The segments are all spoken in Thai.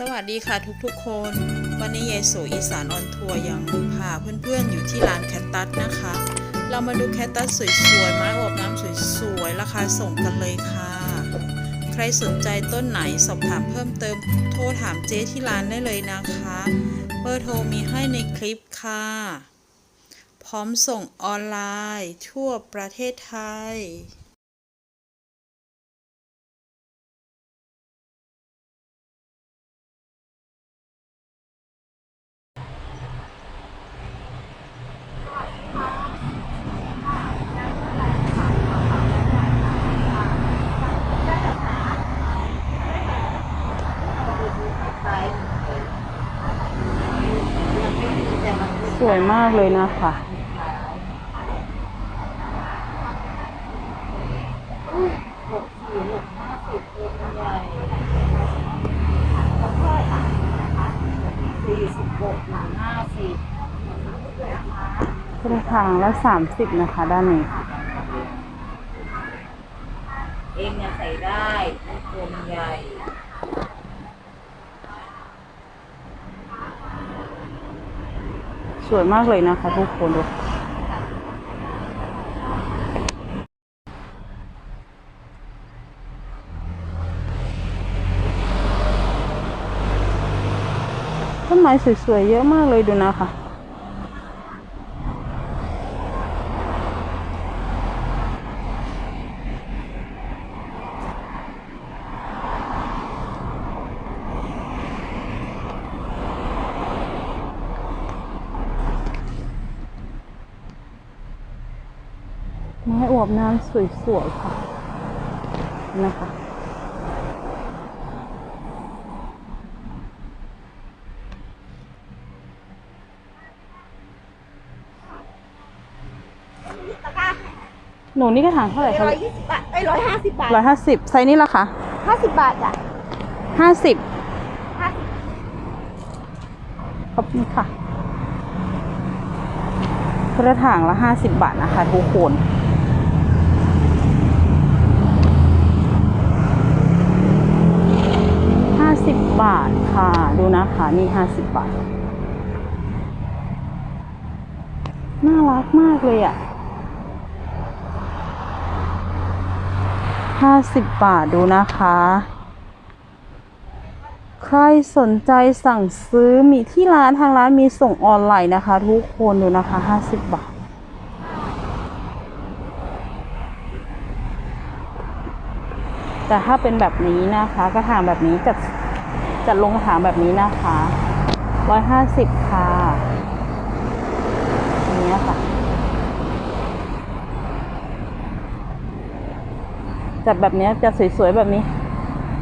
สวัสดีค่ะทุกๆคน วันนี้ยายโสอีสานออนทัวร์ยังพาเพื่อนๆอยู่ที่ร้านแคตตัสนะคะ เรามาดูแคตตัสสวยๆไม้อบน้ำสวยๆราคาส่งกันเลยค่ะ ใครสนใจต้นไหนสอบถามเพิ่มเติมโทรถามเจ๊ที่ร้านได้เลยนะคะ เบอร์โทรมีให้ในคลิปค่ะ พร้อมส่งออนไลน์ทั่วประเทศไทย วยมากเลยนะคะสี่สิบหกหนึ่งห้าสิบกระถางละสามสิบนะคะ ด้านนี้ เองเนี่ยใส่ได้ตัวมันใหญ่ สวยมากเลยนะคะทุกคนดูต้นไม้สวยๆเยอะมากเลยดูนะคะ ไม้อวบน้ำสวยๆค่ะนะคะหนูนี่กระถางเท่าไหร่คะร้อยยี่สิบบาทไอ้ร้อยห้าสิบบาทร้อยห้าสิบไซส์นี้ละคะห้าสิบบาทจ้ะห้าสิบห้าสิบขอบคุณค่ะกระถางละห้าสิบบาทนะคะทุกคนห้าสิ บาทค่ะ ดูนะคะนี่ห้าสิบบาท น่ารักมากเลยอะ่ะห้าสิบบาทดูนะคะ ใครสนใจสั่งซื้อมีที่ร้านทางร้านมีส่งออนไลน์นะคะ ทุกคนดูนะคะห้าสิบบาทแต่ถ้าเป็นแบบนี้นะคะ กระถางแบบนี้จัด จัดลงกระถางแบบนี้นะคะร้อยห้าสิบค่ะอันนี้ค่ะ จัดแบบนี้จัดสวยๆแบบนี้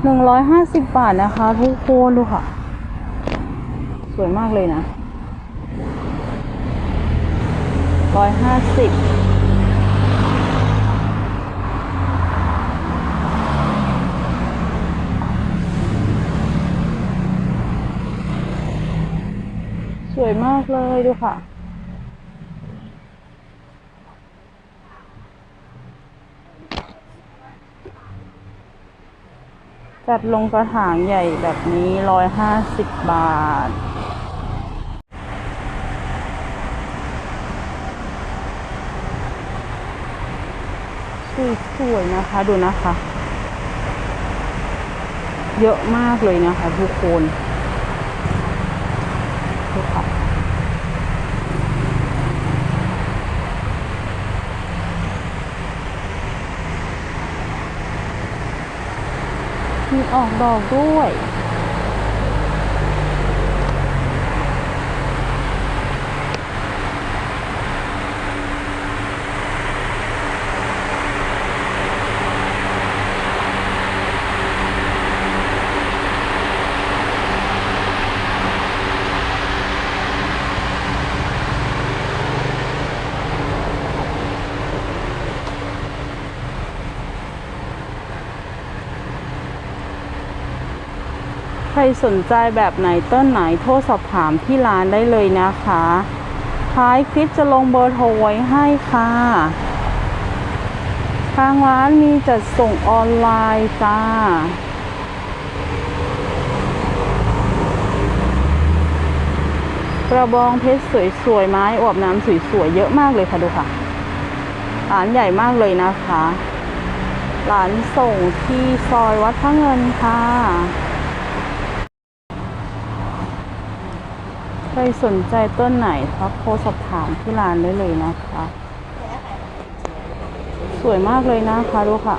หนึ่งร้อยห้าสิบบาทนะคะ ทุกคนดูค่ะ สวยมากเลยนะร้อยห้าสิบ วยมากเลยดูค่ะ จัดลงกระถางใหญ่แบบนี้ร้อยห้าสิบบาทสวยๆนะคะดูนะคะ เยอะมากเลยนะคะทุกคน มีออกดอกด้วย ใครสนใจแบบไหนต้นไหนโทรสอบถามที่ร้านได้เลยนะคะ ท้ายคลิปจะลงเบอร์โทรไว้ให้ค่ะ ทางร้านมีจัดส่งออนไลน์จ้าระบองเพชรสวยๆ ไม้อวบน้ำสวยๆ เยอะมากเลยค่ะดูค่ะ ร้านใหญ่มากเลยนะคะ ร้านส่งที่ซอยวัดพระเงินค่ะ ใครสนใจต้นไหนทักโทรสอบถามที่ร้านได้เลยนะคะ สวยมากเลยนะคะดูค่ะ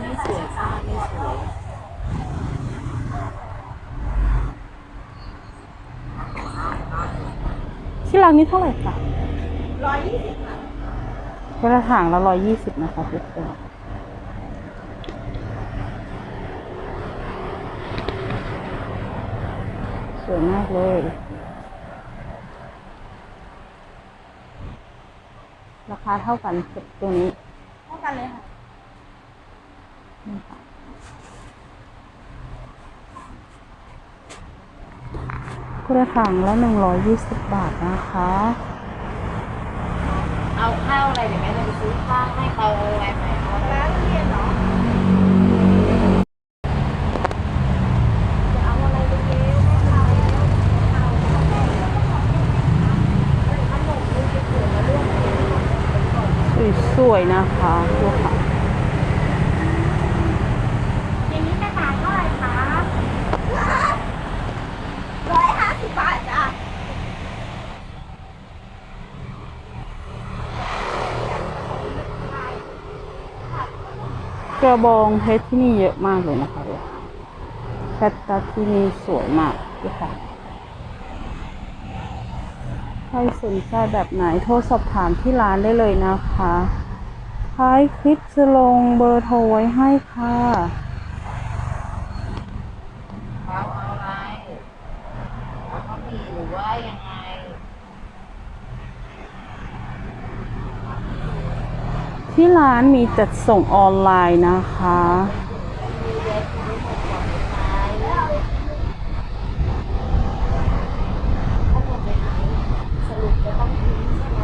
ไม่สวยค่ะไม่สวยที่ร้านนี้เท่าไหร่คะร้อยยี่สิบค่ะกระถางละร้อยยี่สิบนะคะทุกคน สวยมากเลย ราคาเท่ากันกับตัวนี้ เท่ากันเลยค่ะนี่ค่ะกระถางละหนึ่งร้อยยี่สิบบาทนะคะ เอาข้าวอะไรเดี๋ยวแม่จะไปซื้อข้าวให้เขาอะไรไหมเอาอะไรร้านเรียนเหรอจะเอาอะไรไปเลี้ยงแม่ค้าแล้วเอาเอาแม่แล้วก็ของแม่ค้าเป็นขนมลูกเสือแล้วเรื่องอะไรเป็นก่อน สวยๆนะคะดูค่ะอย่างนี้แม่ค้าเท่าไหร่คะร้อยห้าสิบบาทจ้ะกระบองเพชรที่นี่เยอะมากเลยนะคะดูแคตตัสที่นี่สวยมากดูค่ะใค รสนใจแบบไหนโทรสอบถามที่ร้านได้เลยนะคะท้ายคลิปจะลงเบอร์โทรไว้ให้ค่ะ เขาเอาอะไรเขาวหมี่หรือว่ายังไงที่ร้านมีจัดส่งออนไลน์นะคะ สรุปจะต้องทิ้งใช่ไหม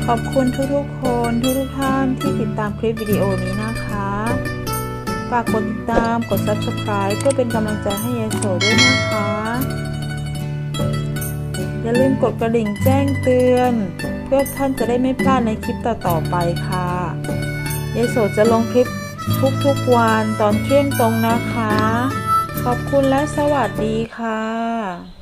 ข อบคุณทุกๆคนทุกๆท่านที่ติดตามคลิปวิดีโอนี้นะคะ ฝากกดติดตามกด subscribe เพื่อเป็นกำลังใจให้ยายโสด้วยนะคะ อย่าลืมกดกระดิ่งแจ้งเตือน เพื่อท่านจะได้ไม่พลาดในคลิปต่อๆไปค่ะยายโสจะลงคลิปทุกๆวันตอนเที่ยงตรงนะคะ ขอบคุณและสวัสดีค่ะ